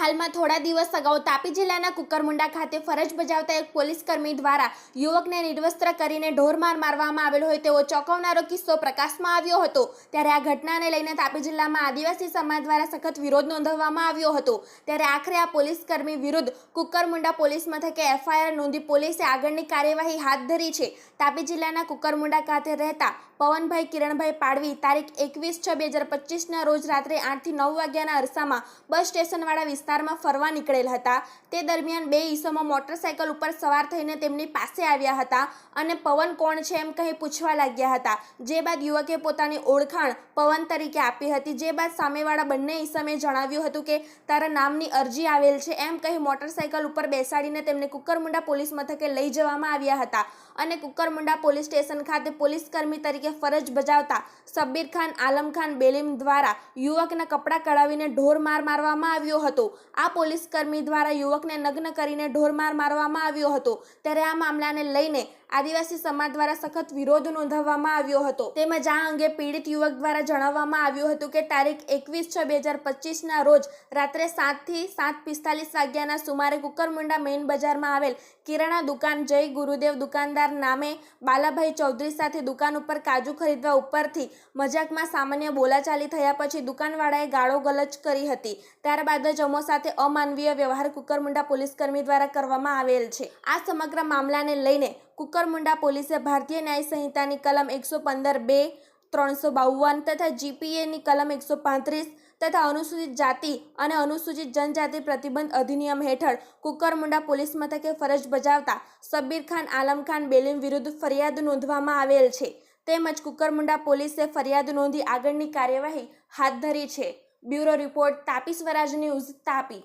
હાલમાં થોડા દિવસ અગાઉ તાપી જિલ્લાના કુકરમુંડા ખાતે ફરજ બજાવતા એક પોલીસ કર્મી દ્વારા યુવકને નિર્વસ્ત્ર કરીને ઢોરમાર મારવામાં આવેલો હોય તેવો ચોંકાવનારો કિસ્સો પ્રકાશમાં આવ્યો હતો. ત્યારે આ ઘટનાને લઈને તાપી જિલ્લામાં આદિવાસી સમાજ દ્વારા સખત વિરોધ નોંધવામાં આવ્યો હતો. ત્યારે આખરે આ પોલીસ કર્મી વિરુદ્ધ કુકરમુંડા પોલીસ મથકે એફઆઈઆર નોંધી પોલીસે આગળની કાર્યવાહી હાથ ધરી છે. તાપી જિલ્લાના કુકરમુંડા ખાતે રહેતા પવનભાઈ કિરણભાઈ પાડવી તારીખ એકવીસ છ બે હજાર પચીસના રોજ રાત્રે આઠથી નવ વાગ્યાના અરસામાં બસ સ્ટેશનવાળા વિસ્તારમાં ફરવા નીકળેલ હતા. તે દરમિયાન બે ઈસમો મોટરસાયકલ ઉપર સવાર થઈને તેમની પાસે આવ્યા હતા અને પવન કોણ છે એમ કહી પૂછવા લાગ્યા હતા. જે બાદ યુવકે પોતાની ઓળખાણ પવન તરીકે આપી હતી. જે બાદ સામેવાળા બંને ઈસમે જણાવ્યું હતું કે, તારા નામની અરજી આવેલ છે એમ કહી મોટરસાયકલ ઉપર બેસાડીને તેમને કુકરમુંડા પોલીસ મથકે લઈ જવામાં આવ્યા હતા અને કુકરમુંડા પોલીસ સ્ટેશન ખાતે પોલીસ કર્મી તરીકે ફરજ બજાવતા સબ્બીર ખાન, આલમ ખાન, બેલીમ દ્વારા યુવકના કપડાં કઢાવીને ઢોર માર મારવામાં આવ્યો હતો. આ પોલીસ કર્મી દ્વારા યુવકને નગ્ન કરીને ઢોરમાર મારવામાં આવ્યો હતો. ત્યારે આ મામલાને લઈને આદિવાસી સમાજ દ્વારા સખત વિરોધ નોંધાવવામાં આવ્યો હતો. તેમજ આ અંગે પીડિત યુવક દ્વારા જણાવવામાં આવ્યું હતું કે તારીખ એકવીસ છ બે હજાર પચીસના રોજ રાત્રે સાતથી સાત પિસ્તાલીસ વાગ્યાના સુમારે કુકરમુંડા મેઇન બજારમાં આવેલ કિરાણા દુકાન જય ગુરુદેવ દુકાનદાર નામે બાલાભાઈ ચૌધરી સાથે દુકાન ઉપર કાજુ ખરીદવા ઉપરથી મજાકમાં સામાન્ય બોલાચાલી થયા પછી દુકાનવાળાએ ગાળો ગલચ કરી હતી. ત્યારબાદ જ અમો સાથે અમાનવીય વ્યવહાર કુકરમુંડા પોલીસકર્મી દ્વારા કરવામાં આવેલ છે. આ સમગ્ર મામલાને લઈને કુકરમુંડા પોલીસે ભારતીય ન્યાય સંહિતાની કલમ એકસો પંદર બે, ત્રણસો બાવન તથા જીપીએની કલમ એકસો પાંત્રીસ તથા અનુસૂચિત જાતિ અને અનુસૂચિત જનજાતિ પ્રતિબંધ અધિનિયમ હેઠળ કુકરમુંડા પોલીસ મથકે ફરજ બજાવતા સબ્બીર ખાન, આલમ ખાન, બેલીમ વિરુદ્ધ ફરિયાદ નોંધવામાં આવેલ છે. તેમજ કુકરમુંડા પોલીસે ફરિયાદ નોંધી આગળની કાર્યવાહી હાથ ધરી છે. Bureau report Tapi Swaraj news Tapi.